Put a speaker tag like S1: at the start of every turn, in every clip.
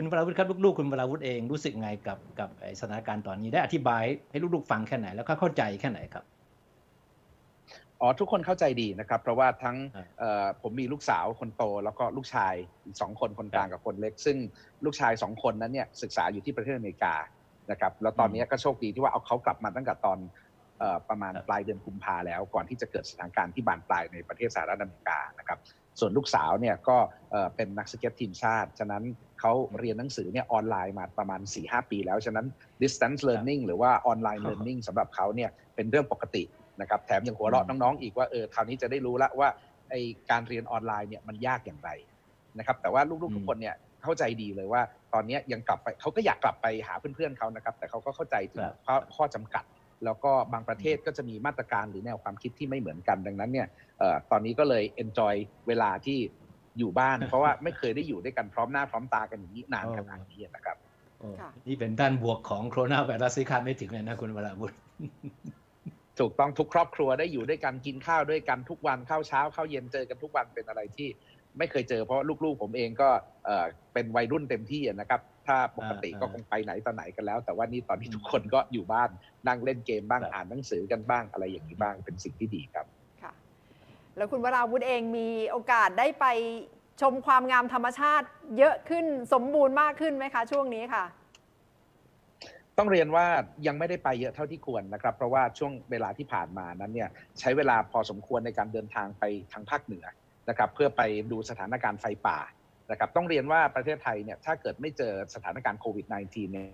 S1: คุณวราวุฒิครับลูกๆ คุณวราวุฒิเองรู้สึกไงกับกับไอ้สถานการณ์ตอนนี้ได้อธิบายให้ลูกๆฟังแค่ไหนแล้วก็เข้าใจแค่ไหนครับ
S2: อ๋อทุกคนเข้าใจดีนะครับ เพราะว่าทั้ง
S1: ครับ
S2: เอ่อผมมีลูกสาวคนโต แล้วก็ลูกชายอีกสองคนคนกลางกับคนเล็ก ซึ่งลูกชายสองคนนั้นเนี่ยศึกษาอยู่ที่ประเทศอเมริกานะครับแล้วตอนนี้ก็โชคดีที่ว่าเอาเขากลับมาตั้งแต่ตอนเอ่อประมาณ
S1: ครับ
S2: ปลายเดือนกุมภาแล้ว ก่อนที่จะเกิดสถานการณ์ที่บานปลายในประเทศสหรัฐอเมริกานะครับ ส่วนลูกสาวเนี่ยก็เอ่อเป็นนักสเก็ตทีมชาติ ฉะนั้นเขาเรียนหนังสือเนี่ยออนไลน์มาประมาณ 4-5 ปีแล้ว ฉะนั้น distance learning หรือว่าออนไลน์
S1: ครับ
S2: learning สำหรับเขาเนี่ยเป็นเรื่องปกตินะครับแถมยังหัวเราะน้องๆ อีกว่าเออคราวนี้จะได้รู้ละว่าไอการเรียนออนไลน์เนี่ยมันยากอย่างไรนะครับแต่ว่าลูกๆทุกคนเนี่ยเข้าใจดีเลยว่า ตอนนี้ยังกลับไปเขาก็อยากกลับไปหาเพื่อนๆเขานะครับแต่เขาก็เข้าใจถึง
S1: ครับ
S2: ข้อข้อจำกัด แล้วก็บางประเทศก็จะมีมาตรการหรือแนวความคิดที่ไม่เหมือนกัน ดังนั้นเนี่ยเอ่อตอนนี้ก็เลย enjoy เวลาที่อยู่บ้าน เพราะว่าไม่เคยได้อยู่ด้วยกันพร้อมหน้าพร้อมตากันอย่างนี้นานขนาดนี้นะครับ
S1: โอ้
S3: ค่ะ
S1: นี่เป็นด้านบวกของโคโรนาไวรัสที่คาดไม่ถึงเลยนะคุณวราวุฒิ
S2: ถูกต้องทุกครอบครัวได้อยู่ด้วยกันกินข้าวด้วยกันทุกวันข้าวเช้าข้าวเย็นเจอกันทุกวันเป็นอะไรที่ไม่เคยเจอเพราะลูกๆผมเองก็เอ่อเป็นวัยรุ่นเต็มที่อะนะครับ ถ้าปกติ
S1: อ่า
S2: ก็คงไปไหนต่อไหนกันแล้ว แต่ว่านี่ตอนนี้ทุกคนก็อยู่บ้านนั่งเล่นเกมบ้าง
S1: ครับ
S2: อ่านหนังสือกันบ้างอะไรอย่างนี้บ้างเป็นสิ่งที่ดีครับ
S3: ค่ะแล้วคุณวราวุธเองมีโอกาสได้ไปชมความงามธรรมชาติเยอะขึ้นสมบูรณ์มากขึ้นไหมคะช่วงนี้ค่ะ
S2: ต้องเรียนว่ายังไม่ได้ไปเยอะเท่าที่ควรนะครับ เพราะว่าช่วงเวลาที่ผ่านมานั้นเนี่ยใช้เวลาพอสมควรในการเดินทางไปทางภาคเหนือนะครับ เพื่อไปดูสถานการณ์ไฟป่า นะครับต้องเรียนว่าประเทศไทยเนี่ยถ้าเกิดไม่เจอสถานการณ์โควิด -19 เนี่ย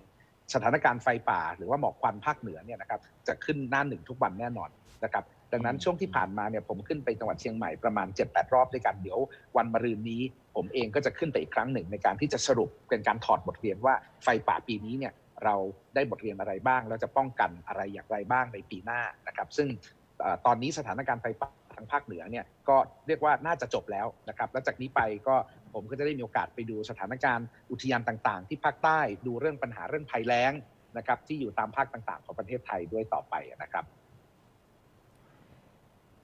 S2: สถานการณ์ไฟป่า หรือว่าหมอกควันภาคเหนือเนี่ยนะครับจะขึ้นหน้าหนึ่งทุกวันแน่นอนนะครับดังนั้นช่วงที่ผ่านมาเนี่ยผมขึ้นไปจังหวัดเชียงใหม่ประมาณ 7-8 รอบด้วยกันเดี๋ยววันมะรืนนี้ ผมเองก็จะขึ้นไปอีกครั้งหนึ่งในการที่จะสรุปเป็นการถอดบทเรียนว่าไฟป่าปีนี้เนี่ยเราได้บทเรียนอะไรบ้างเราจะป้องกันอะไรอย่างไรบ้างในปีหน้านะครับซึ่งอตอนนี้สถานการณ์ไฟป่าทางภาคเหนือเนี่ยก็เรียกว่าน่าจะจบแล้วนะครับ แล้วจากนี้ไปก็ ผมก็จะได้มีโอกาสไปดูสถานการณ์อุทยานต่างๆ ที่ภาคใต้ดูเรื่องปัญหาเรื่องภัยแล้งนะครับที่อยู่ตามภาคต่างๆ ของประเทศไทยด้วยต่อไปนะครับ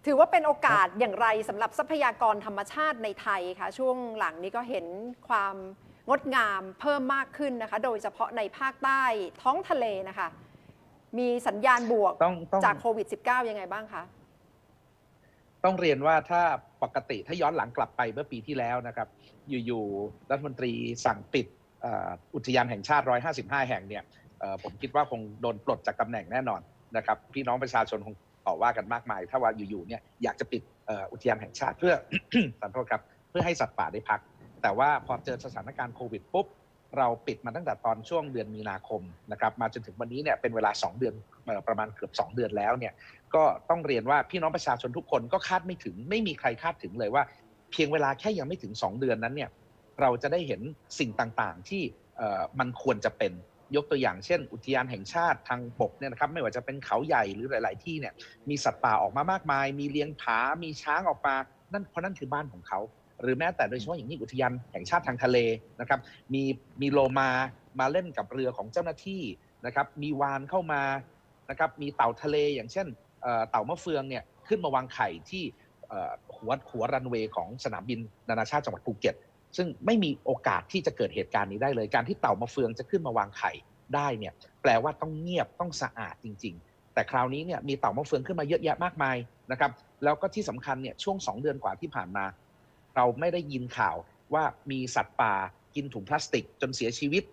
S3: ถือว่าเป็นโอกาสอย่างไรสำหรับทรัพยากรธรรมชาติในไทยคะช่วงหลังนี้ก็เห็นความงดงามเพิ่มมากขึ้นนะคะ โดยเฉพาะในภาคใต้ท้องทะเลนะคะ มีสัญญาณบวก
S2: ต้องต้อง
S3: จากโควิด -19 ยังไงบ้างคะ
S2: ต้องเรียนว่าถ้า ปกติถ้าย้อนหลังกลับไปเมื่อปีที่แล้วนะครับ อยู่ๆรัฐมนตรีสั่งปิดอ,อุทยานแห่งชาติ 155 แห่งเนี่ยผมคิดว่าคงโดนปลดจากตำแหน่งแน่นอนนะครับ พี่น้องประชาชนคงต่อว่ากันมากมาย ถ้าว่าอยู่ๆเนี่ยอยากจะปิดอ่ออุทยานแห่งชาติเพื่อขอโทษครับเพื่อให้สัตว์ป่าได้พัก แต่ว่าพอเจอสถานการณ์โควิดปุ๊บ เราปิดมาตั้งแต่ตอนช่วงเดือนมีนาคมนะครับมาจนถึงวันนี้เนี่ยเป็นเวลา 2 เดือนประมาณเกือบ 2 เดือนแล้วเนี่ยก็ต้องเรียนว่าพี่น้องประชาชนทุกคนก็คาดไม่ถึง ไม่มีใครคาดถึงเลยว่า เพียงเวลาแค่ยังไม่ถึง 2 เดือนนั้นเนี่ยเราจะได้เห็นสิ่งต่างๆ ที่มันควรจะเป็นยกตัวอย่างเช่น อุทยานแห่งชาติทางบกเนี่ยนะครับไม่ว่าจะเป็นเขาใหญ่หรือหลาย ๆ ที่เนี่ยมีสัตว์ป่าออกมามากมาย มีเลี้ยงผา มีช้างออกมานั่นเพราะนั่นคือบ้านของเขา หรือแม้แต่โดยเฉพาะอย่างยิ่งอุทยานแห่งชาติทางทะเลนะครับ มีมีโลมามาเล่นกับเรือของเจ้าหน้าที่นะครับ มีวานเข้ามานะครับ มีเต่าทะเลอย่างเช่นเต่ามะเฟืองเนี่ยขึ้นมาวางไข่ที่หัวหัวรันเวย์ของสนามบินนานาชาติจังหวัดภูเก็ต ซึ่งไม่มีโอกาสที่จะเกิดเหตุการณ์นี้ได้เลย การที่เต่ามะเฟืองจะขึ้นมาวางไข่ได้เนี่ยแปลว่าต้องเงียบต้องสะอาดจริง ๆ แต่คราวนี้เนี่ยมีเต่ามะเฟืองขึ้นมาเยอะแยะมากมายนะครับแล้วก็ที่สำคัญเนี่ยช่วงสองเดือนกว่าที่ผ่านมา เราไม่ได้ยินข่าวว่ามีสัตว์ป่ากินถุงพลาสติกจนเสียชีวิต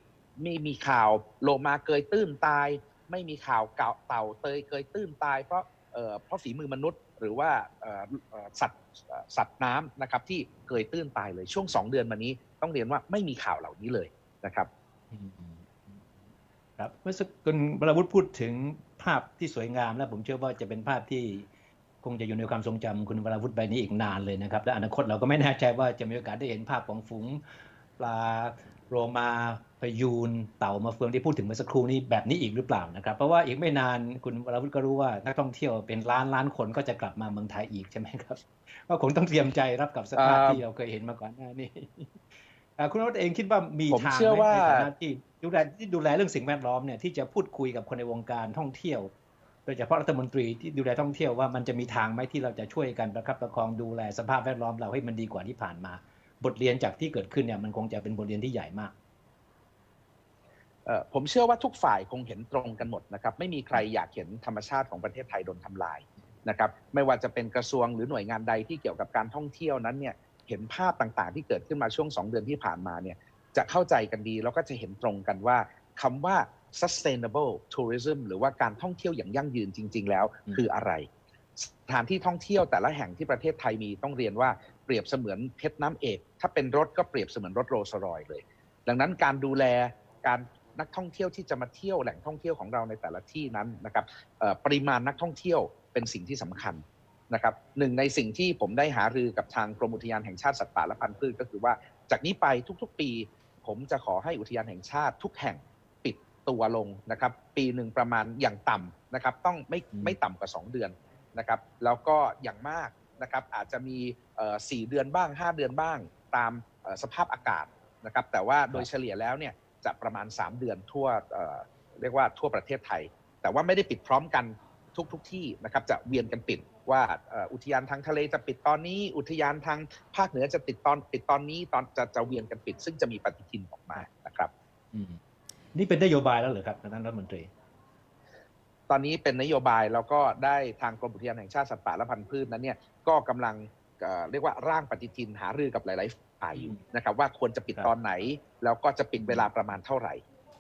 S2: ไม่มีข่าวโลมาเกยตื้นตาย ไม่มีข่าวเก่าเต่าเตยเกยตื้นตาย เพราะเพราะฝีมือมนุษย์หรือว่าสัตว์สัตว์น้ำนะครับที่เกยตื้นตายเลยช่วงสองเดือนมานี้ ต้องเรียนว่าไม่มีข่าวเหล่านี้เลยนะครับ
S1: ครับเมื่อสักคุณวราวุฒิพูดถึงภาพที่สวยงามแล้วผมเชื่อว่าจะเป็นภาพที่ งจะอยู่ในความทรงจำคุณวราวุฒิใบนี้อีกนานเลยนะครับ และอนาคตเราก็ไม่แน่ใจว่าจะมีโอกาสได้เห็นภาพของฝูงปลาโรมาพยูนเต่ามาเฟืองที่พูดถึงเมื่อสักครู่นี้แบบนี้อีกหรือเปล่านะครับ เพราะว่าอีกไม่นานคุณวราวุฒิก็รู้ว่านักท่องเที่ยวเป็นล้านล้านคนก็จะกลับมาเมืองไทยอีกใช่ไหมครับก็คงต้องเตรียมใจรับกับสภาพที่เราเคยเห็นมาก่อนหน้านี้อ่คุณวราวุฒิเองคิดว่ามี
S2: ม
S1: ทางไหม
S2: ว่า
S1: ในฐานะที่ดูแลที่ดูแลเรื่องสิ่งแวดล้อมเนี่ยที่จะพูดคุยกับคนในวงการท่องเที่ยว ดยเฉพาะรัฐมนตรีที่ดูแลท่องเที่ยวว่ามันจะมีทางไหมที่เราจะช่วยกันประคับประคองดูแลสภาพแวดล้อมเราให้มันดีกว่าที่ผ่านมา บทเรียนจากที่เกิดขึ้นเนี่ยมันคงจะเป็นบทเรียนที่ใหญ่มาก
S2: ผมเชื่อว่าทุกฝ่ายคงเห็นตรงกันหมดนะครับไม่มีใครอยากเห็นธรรมชาติของประเทศไทยโดนทำลายนะครับไม่ว่าจะเป็นกระทรวงหรือหน่วยงานใดที่เกี่ยวกับการท่องเที่ยวนั้นเนี่ยเห็นภาพต่างๆ ที่เกิดขึ้นมาช่วง 2 เดือนที่ผ่านมาเนี่ยจะเข้าใจกันดีแล้วก็จะเห็นตรงกันว่าคำว่า sustainable tourism หรือว่าการท่องเที่ยวอย่างยั่งยืนจริง ๆ แล้ว
S1: อืม
S2: คืออะไร สถานที่ท่องเที่ยวแต่ละแห่งที่ประเทศไทยมีต้องเรียนว่าเปรียบเสมือนเพชรน้ำเอก ถ้าเป็นรถก็เปรียบเสมือนรถโรลส์รอยซ์เลย ดังนั้นการดูแลการนักท่องเที่ยวที่จะมาเที่ยวแหล่งท่องเที่ยวของเราในแต่ละที่นั้นนะครับเอ่อปริมาณนักท่องเที่ยวเป็นสิ่งที่สำคัญนะครับหนึ่งในสิ่งที่ผมได้หารือกับทางกรมอุทยานแห่งชาติสัตว์ป่าและพันธุ์พืชก็คือว่าจากนี้ไปทุกๆปี ผมจะขอให้อุทยานแห่งชาติทุกแห่งปิด ตัวลงนะครับ ปีหนึ่งประมาณอย่างต่ำนะครับ ต้องไม่
S1: อืม
S2: ไม่ต่ำกว่า 2 เดือนนะครับ แล้วก็อย่างมากนะครับอาจจะมีเอ่อสี่เดือนบ้าง 5 เดือนบ้างตามเอ่อสภาพอากาศนะครับ แต่ว่าโดยเฉลี่ยแล้วเนี่ยจะประมาณ 3 เดือนทั่วเอ่อเรียกว่าทั่วประเทศไทย แต่ว่าไม่ได้ปิดพร้อมกันทุกทุกๆที่นะครับจะเวียนกันปิดว่าเอ่ออุทยานทางทะเลจะปิดตอนนี้ อุทยานทางภาคเหนือจะติดตอนปิดตอนนี้ตอนจะจะเวียนกันปิด ซึ่งจะมีปฏิทินออกมานะครับ
S1: อืม นี่เป็นนโยบายแล้วเหรอครับท่านรัฐมนตรี
S2: ตอนนี้เป็นนโยบายแล้วก็ได้ทางกรมอุทยานแห่งชาติสัตว์ป่าและพันธุ์พืชนั้นเนี่ยก็กำลังเอ่อเรียกว่าร่างปฏิทินหารือกับหลายๆฝ่ายอยู่นะครับว่าควรจะปิด
S1: ครับ
S2: ตอนไหน แล้วก็จะปิดเวลาประมาณเท่าไหร่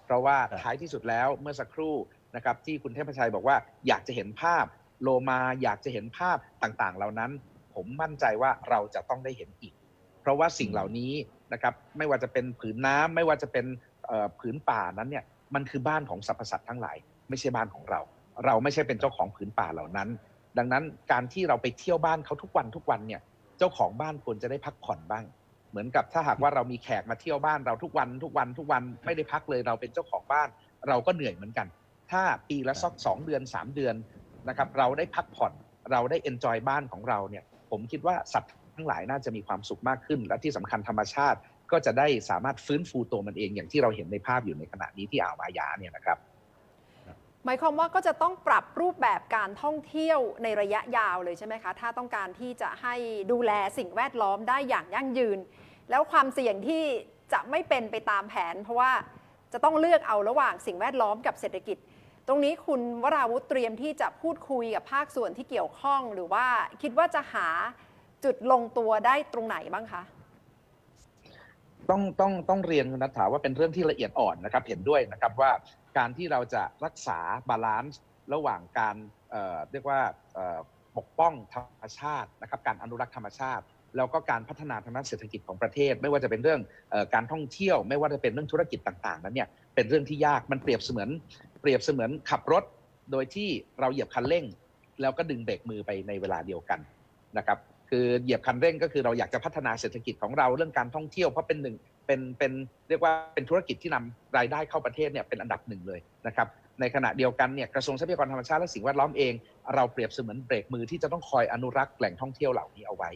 S2: เพราะว่า
S1: ครับ
S2: ท้ายที่สุดแล้วเมื่อสักครู่นะครับที่คุณเทพชัยบอกว่าอยากจะเห็นภาพโลมาอยากจะเห็นภาพต่างๆ เหล่านั้น ผมมั่นใจว่าเราจะต้องได้เห็นอีก เพราะว่าสิ่งเหล่านี้นะครับไม่ว่าจะเป็นผืนน้ำไม่ว่าจะเป็นเอ่อ ผืนป่านั้นเนี่ยมันคือบ้านของสรรพสัตว์ทั้งหลาย ไม่ใช่บ้านของเรา เราไม่ใช่เป็นเจ้าของผืนป่าเหล่านั้น ดังนั้นการที่เราไปเที่ยวบ้านเขาทุกวันทุกวันเนี่ยเจ้าของบ้านควรจะได้พักผ่อนบ้าง เหมือนกับถ้าหากว่าเรามีแขกมาเที่ยวบ้านเราทุกวันทุกวันทุกวันไม่ได้พักเลยเราเป็นเจ้าของบ้าน เราก็เหนื่อยเหมือนกัน ถ้าปีละสักสองเดือนสามเดือนนะครับเราได้พักผ่อนเราได้เอนจอยบ้านของเราเนี่ยผมคิดว่าสัตว์ทั้งหลายน่าจะมีความสุขมากขึ้น และที่สำคัญธรรมชาติ ก็จะได้สามารถฟื้นฟูตัวมันเองอย่างที่เราเห็นในภาพอยู่ในขณะนี้ที่อ่าวมายาเนี่ยนะครับ
S3: หมายความว่าก็จะต้องปรับรูปแบบการท่องเที่ยวในระยะยาวเลยใช่ไหมคะ ถ้าต้องการที่จะให้ดูแลสิ่งแวดล้อมได้อย่างยั่งยืน แล้วความเสี่ยงที่จะไม่เป็นไปตามแผน เพราะว่าจะต้องเลือกเอาระหว่างสิ่งแวดล้อมกับเศรษฐกิจ ตรงนี้คุณวราวุธเตรียมที่จะพูดคุยกับภาคส่วนที่เกี่ยวข้อง หรือว่าคิดว่าจะหาจุดลงตัวได้ตรงไหนบ้างคะ
S2: ต้องต้องต้องเรียนคุณนัทถาว่าเป็นเรื่องที่ละเอียดอ่อนนะครับเห็นด้วยนะครับว่าการที่เราจะรักษาบาลานซ์ระหว่างการเเรียกว่าปกป้องธรรมชาตินะครับการอนุรักษ์ธรรมชาติ แล้วก็การพัฒนาทางด้านเศรษฐกิจของประเทศ ไม่ว่าจะเป็นเรื่องอการท่องเที่ยว ไม่ว่าจะเป็นเรื่องธุรกิจต่างๆนั้นเนี่ยเป็นเรื่องที่ยากมันเปรียบเสมือนเปรียบเสมือนขับรถ โดยที่เราเหยียบคันเร่ง แล้วก็ดึงเบรกมือไปในเวลาเดียวกันนะครับ คือเหยียบคันเร่งก็คือเราอยากจะพัฒนาเศรษฐกิจของเราเรื่องการท่องเที่ยวเพราะเป็นหนึ่งเป็นเป็นเรียกว่าเป็นธุรกิจที่นำรายได้เข้าประเทศเนี่ยเป็นอันดับหนึ่งเลยนะครับในขณะเดียวกันเนี่ยกระทรวงทรัพยากรธรรมชาติและสิ่งแวดล้อมเอง เราเปรียบเสมือนเบรกมือที่จะต้องคอยอนุรักษ์แหล่งท่องเที่ยวเหล่านี้เอาไว้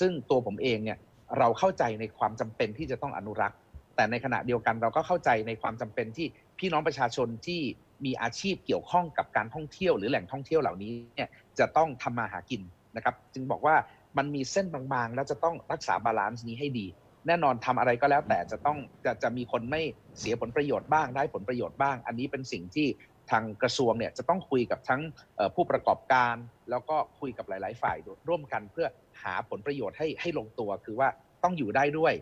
S2: ซึ่งตัวผมเองเนี่ยเราเข้าใจในความจำเป็นที่จะต้องอนุรักษ์ แต่ในขณะเดียวกันเราก็เข้าใจในความจำเป็นที่พี่น้องประชาชนที่มีอาชีพเกี่ยวข้องกับการท่องเที่ยวหรือแหล่งท่องเที่ยวเหล่านี้เนี่ยจะต้องทำมาหากินนะครับ จึงบอกว่า มันมีเส้นบางๆ แล้วจะต้องรักษาบาลานซ์นี้ให้ดี แน่นอนทำอะไรก็แล้วแต่จะต้องจะจะมีคนไม่เสียผลประโยชน์บ้างได้ผลประโยชน์บ้าง อันนี้เป็นสิ่งที่ทางกระทรวงเนี่ยจะต้องคุยกับทั้งผู้ประกอบการ แล้วก็คุยกับหลาย ๆ ฝ่ายร่วมกันเพื่อหาผลประโยชน์ให้ให้ลงตัว คือว่าต้องอยู่ได้ด้วย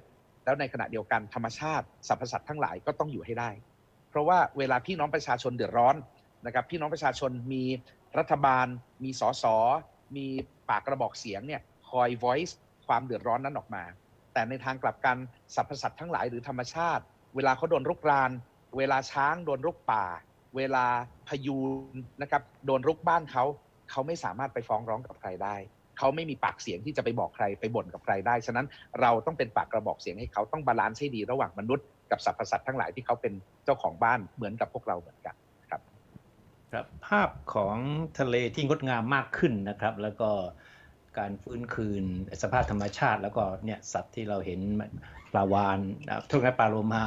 S2: แล้วในขณะเดียวกันธรรมชาติสรรพสัตว์ทั้งหลายก็ต้องอยู่ให้ได้ เพราะว่าเวลาพี่น้องประชาชนเดือดร้อนนะครับพี่น้องประชาชนมีรัฐบาล มีสสมีปากกระบอกเสียงเนี่ย คอย voice ความเดือดร้อนนั้นออกมา แต่ในทางกลับกันสรรพสัตว์ทั้งหลายหรือธรรมชาติ เวลาเขาโดนรุกราน เวลาช้างโดนรุกป่า เวลาพายูนนะครับโดนรุกบ้านเขาเขาไม่สามารถไปฟ้องร้องกับใครได้เขาไม่มีปากเสียงที่จะไปบอกใครไปบ่นกับใครได้ ฉะนั้นเราต้องเป็นปากกระบอกเสียงให้เขาต้องบาลานซ์ให้ดีระหว่างมนุษย์กับสรรพสัตว์ทั้งหลายที่เขาเป็นเจ้าของบ้านเหมือนกับพวกเราเหมือนกัน
S1: ครับภาพของทะเลที่งดงามมากขึ้นนะครับ แล้วก็ การฟื้นคืนสภาพธรรมชาติ แล้วก็เนี่ยสัตว์ที่เราเห็นปลาวานนะครับทุกปลาโลมา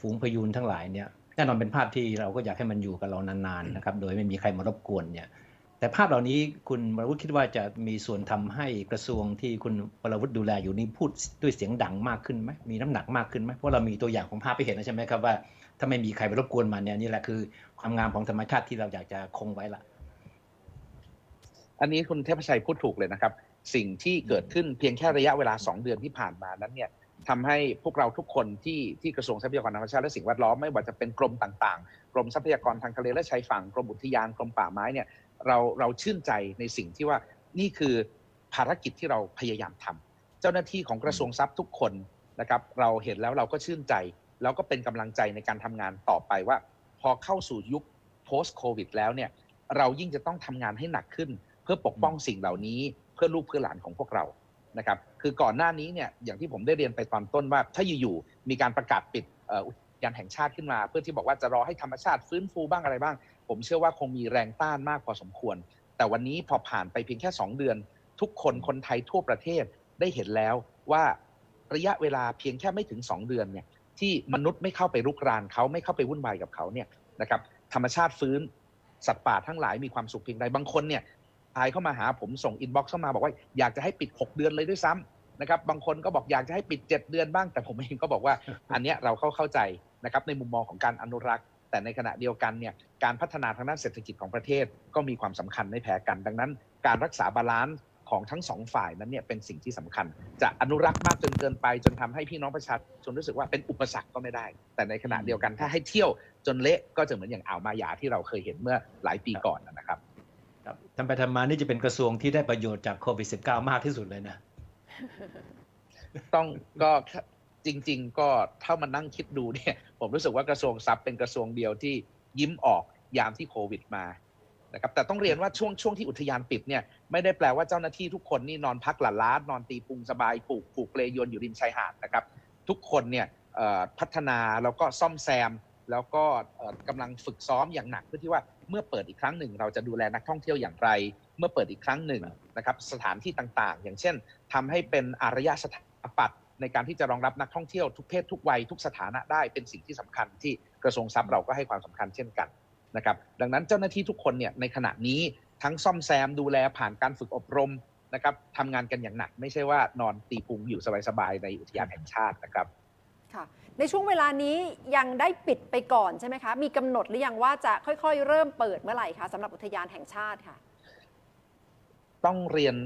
S1: ฝูงพยูนทั้งหลายเนี่ยแน่นอนเป็นภาพที่เราก็อยากให้มันอยู่กับเรานานๆนะครับโดยไม่มีใครมารบกวนเนี่ยแต่ภาพเหล่านี้คุณวรวุฒิคิดว่าจะมีส่วนทำให้กระทรวงที่คุณวรวุฒิดูแลอยู่นี้พูดด้วยเสียงดังมากขึ้นไหมมีน้ำหนักมากขึ้นไหมเพราะเรามีตัวอย่างของภาพไปเห็นแล้วใช่ไหมครับว่าถ้าไม่มีใครไปรบกวนมันเนี่ยนี่แหละคือความงามของธรรมชาติที่เราอยากจะคงไว้ละ
S2: อันนี้คุณเทพชัยพูดถูกเลยนะครับ สิ่งที่เกิดขึ้นเพียงแค่ระยะเวลา 2 เดือนที่ผ่านมานั้นเนี่ยทำให้พวกเราทุกคนที่ที่กระทรวงทรัพยากรธรรมชาติและสิ่งแวดล้อมไม่ว่าจะเป็นกรมต่างๆ กรมทรัพยากรทางทะเลและชายฝั่งกรมอุทยานกรมป่าไม้เนี่ยเราเราชื่นใจในสิ่งที่ว่านี่คือภารกิจที่เราพยายามทำเจ้าหน้าที่ของกระทรวงทรัพย์ทุกคนนะครับเราเห็นแล้วเราก็ชื่นใจ แล้วก็เป็นกำลังใจในการทำงานต่อไปว่า พอเข้าสู่ยุค post covid แล้วเนี่ยเรายิ่งจะต้องทำงานให้หนักขึ้น พื่อปกป้องสิ่งเหล่านี้เพื่อลูกเพื่อหลานของพวกเรานะครับ คือก่อนหน้านี้เนี่ยอย่างที่ผมได้เรียนไปตอนต้นว่า ถ้าอยู่ๆมีการประกาศปิดอุทยานแห่งชาติขึ้นมา เพื่อที่บอกว่าจะรอให้ธรรมชาติฟื้นฟูบ้างอะไรบ้าง ผมเชื่อว่าคงมีแรงต้านมากพอสมควร แต่วันนี้พอผ่านไปเพียงแค่ 2 เดือน ทุกคนคนไทยทั่วประเทศได้เห็นแล้วว่าระยะเวลาเพียงแค่ไม่ถึง 2 เดือนเนี่ยที่มนุษย์ไม่เข้าไปรุกรานเขาไม่เข้าไปวุ่นวายกับเขาเนี่ยนะครับธรรมชาติฟื้นสัตว์ป่าทั้งหลายมีความสุขเพียงใดบางคนเนี่ย ทายเข้ามาหาผมส่งอินบ็อกซ์เข้ามาบอกว่าอยากจะให้ปิด 6 เดือนเลยด้วยซ้ำนะครับบางคนก็บอกอยากจะให้ปิด 7 เดือนบ้าง แต่ผมเองก็บอกว่าอันเนี้ยเราเข้าเข้าใจนะครับในมุมมองของการอนุรักษ์ แต่ในขณะเดียวกันเนี่ยการพัฒนาทางด้านเศรษฐกิจของประเทศก็มีความสำคัญไม่แพ้กัน ดังนั้น การรักษาบาลานซ์ของทั้งสองฝ่ายนั้นเนี่ยเป็นสิ่งที่สำคัญ จะอนุรักษ์มากจนเกินไป จนทำให้พี่น้องประชาชนรู้สึกว่าเป็นอุปสรรคก็ไม่ได้ แต่ในขณะเดียวกันถ้าให้เที่ยวจนเละก็จะเหมือนอย่างอ่าวมายาที่เราเคยเห็นเมื่อหลายปีก่อนนะครับ
S1: ครับ ทำไปทำมานี่จะเป็นกระทรวงที่ได้ประโยชน์จากโควิด -19 มากที่สุดเลยนะ
S2: ต้องก็จริง ๆ ก็ถ้ามานั่งคิดดูเนี่ย ผมรู้สึกว่ากระทรวงทรัพย์เป็นกระทรวงเดียวที่ยิ้มออกยามที่โควิดมานะครับแต่ต้องเรียนว่าช่วงช่วงที่อุทยานปิดเนี่ยไม่ได้แปลว่าเจ้าหน้าที่ทุกคนนี่นอนพักหลับล้านอนตีปุงสบายปลูกปลูกเปลยนอยู่ริมชายหาดนะครับ ทุกคนเนี่ยพัฒนาแล้วก็ซ่อมแซม แล้วก็เอ่อกำลังฝึกซ้อมอย่างหนักเพื่อที่ว่า เมื่อเปิดอีกครั้งหนึ่ง เราจะดูแลนักท่องเที่ยวอย่างไร เมื่อเปิดอีกครั้งหนึ่งนะครับสถานที่ต่างๆ อย่างเช่นทำให้เป็นอารยสถาปัตย์ในการที่จะรองรับนักท่องเที่ยวทุกเพศทุกวัยทุกสถานะได้เป็นสิ่งที่สำคัญที่กระทรวงทรัพย์เราก็ให้ความสำคัญเช่นกันนะครับดังนั้นเจ้าหน้าที่ทุกคนเนี่ยในขณะนี้ทั้งซ่อมแซมดูแลผ่านการฝึกอบรมนะครับทำงานกันอย่างหนัก ไม่ใช่ว่านอนตีพุงอยู่สบายๆในอุทยานแห่งชาตินะครับ
S3: ค่ะ ในช่วงเวลานี้ยังได้ปิดไปก่อนใช่ไหมคะ มีกำหนดหรือยังว่าจะค่อยๆ เริ่มเปิดเมื่อไหร่คะสำหรับอุทยานแห่งชาติค่ะ
S2: ต้องเรียน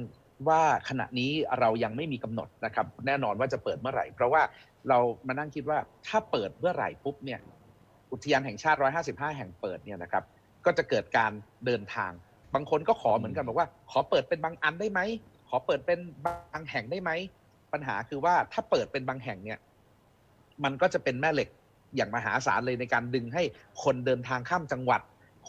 S2: ว่าขณะนี้เรายังไม่มีกำหนดนะครับ แน่นอนว่าจะเปิดเมื่อไหร่ เพราะว่าเรามานั่งคิดว่าถ้าเปิดเมื่อไหร่ปุ๊บเนี่ย อุทยานแห่งชาติ 155 แห่งเปิดเนี่ยนะครับ ก็จะเกิดการเดินทาง บางคนก็ขอเหมือนกันบอกว่า ขอเปิดเป็นบางอันได้ไหม ขอเปิดเป็นบางแห่งได้ไหม ปัญหาคือว่าถ้าเปิดเป็นบางแห่งเนี่ย มันก็จะเป็นแม่เหล็กอย่างมหาศาลเลยในการดึงให้คนเดินทางข้ามจังหวัด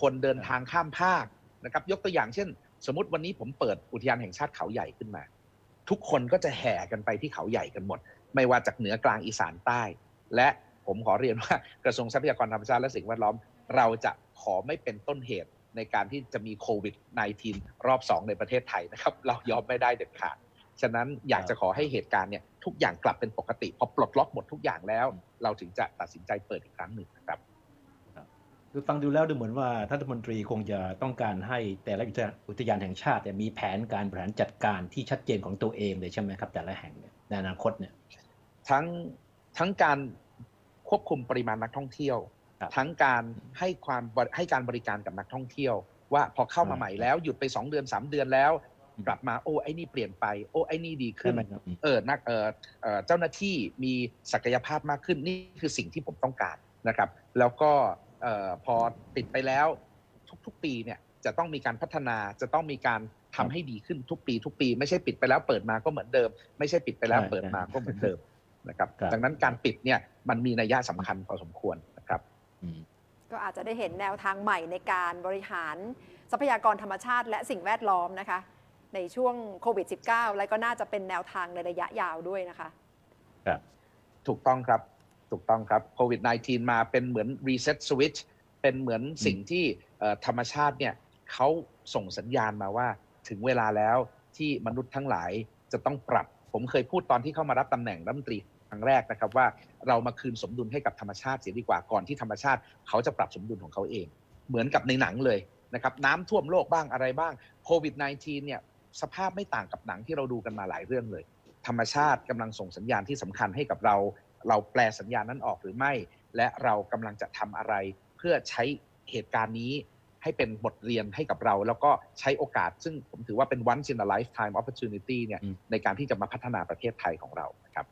S2: คนเดินทางข้ามภาคนะครับ ยกตัวอย่างเช่น สมมติวันนี้ผมเปิดอุทยานแห่งชาติเขาใหญ่ขึ้นมา ทุกคนก็จะแห่กันไปที่เขาใหญ่กันหมด ไม่ว่าจากเหนือกลางอีสานใต้ และผมขอเรียนว่ากระทรวงทรัพยากรธรรมชาติและสิ่งแวดล้อม เราจะขอไม่เป็นต้นเหตุในการที่จะมีโควิด -19 รอบ 2 ในประเทศไทยนะครับ เรายอมไม่ได้เด็ดขาด ฉะนั้นอยากจะขอให้เหตุการณ์เนี่ย ทุกอย่างกลับเป็นปกติ พอปลดล็อกหมดทุกอย่างแล้ว เราถึงจะตัดสินใจเปิดอีกครั้งหนึ่งนะครับ
S1: คือฟังดูแล้วดูเหมือนว่าท่านรัฐมนตรีคงจะต้องการให้แต่ละอุทยานแห่งชาติเนี่ยมีแผนการบริหารจัดการที่ชัดเจนของตัวเองเลยใช่ไหมครับ แต่ละแห่งเนี่ยในอนาคตเนี่ย
S2: ทั้งทั้งการควบคุมปริมาณนักท่องเที่ยว
S1: ครับ
S2: ทั้งการให้ความบริให้การบริการกับนักท่องเที่ยว ว่าพอเข้ามา
S1: อ่า
S2: ใหม่แล้วหยุดไป 2 เดือน 3 เดือนแล้ว
S1: อืม
S2: กลับมาโอ้ไอ้นี่เปลี่ยนไป โอ้ไอ้นี่ดีขึ้
S1: ใช่
S2: น
S1: ไหมครับอืม
S2: เออนักเออเออเจ้าหน้าที่มีศักยภาพมากขึ้นนี่คือสิ่งที่ผมต้องการนะครับ แล้วก็เออพอติดไปแล้วทุกๆปีเนี่ยจะต้องมีการพัฒนาจะต้องมีการทำให้ดีขึ้นทุกปี ทุกปี ไม่ใช่ปิดไปแล้วเปิดมาก็เหมือนเดิม ไม่ใช่ปิดไปแล้ว
S1: ใช่
S2: เปิดมาก็เหมือนเดิมนะครับ
S1: ครับ
S2: ดังนั้นการปิดเนี่ยมันมีนัยยะสำคัญพอสมควรนะครับ
S1: อืม
S3: ก็อาจจะได้เห็นแนวทางใหม่ในการบริหารทรัพยากรธรรมชาติและสิ่งแวดล้อมนะคะ ในช่วงโควิด -19 และก็น่าจะเป็นแนวทางในระยะยาวด้วยนะคะ
S1: ครับ
S2: ถูกต้องครับถูกต้องครับโควิด -19 มาเป็นเหมือนรีเซ็ตสวิตช์เป็นเหมือนสิ่งที่เอ่อธรรมชาติเนี่ยเขาส่งสัญญาณมาว่าถึงเวลาแล้วที่มนุษย์ทั้งหลายจะต้องปรับ ผมเคยพูดตอนที่เข้ามารับตำแหน่งรัฐมนตรีครั้งแรกนะครับว่าเรามาคืนสมดุลให้กับธรรมชาติเสียดีกว่าก่อนที่ธรรมชาติเขาจะปรับสมดุลของเขาเอง เหมือนกับในหนังเลยนะครับน้ำท่วมโลกบ้างอะไรบ้างโควิด -19 เนี่ย สภาพไม่ต่างกับหนังที่เราดูกันมาหลายเรื่องเลย ธรรมชาติกำลังส่งสัญญาณที่สำคัญให้กับเรา เราแปลสัญญาณนั้นออกหรือไม่ และเรากำลังจะทำอะไร เพื่อใช้เหตุการณ์นี้ให้เป็นบทเรียนให้กับเรา แล้วก็ใช้โอกาส ซึ่งผมถือว่าเป็น once in a lifetime opportunity เนี่ย
S1: อืม
S2: ในการที่จะมาพัฒนาประเทศไทยของเรานะครับ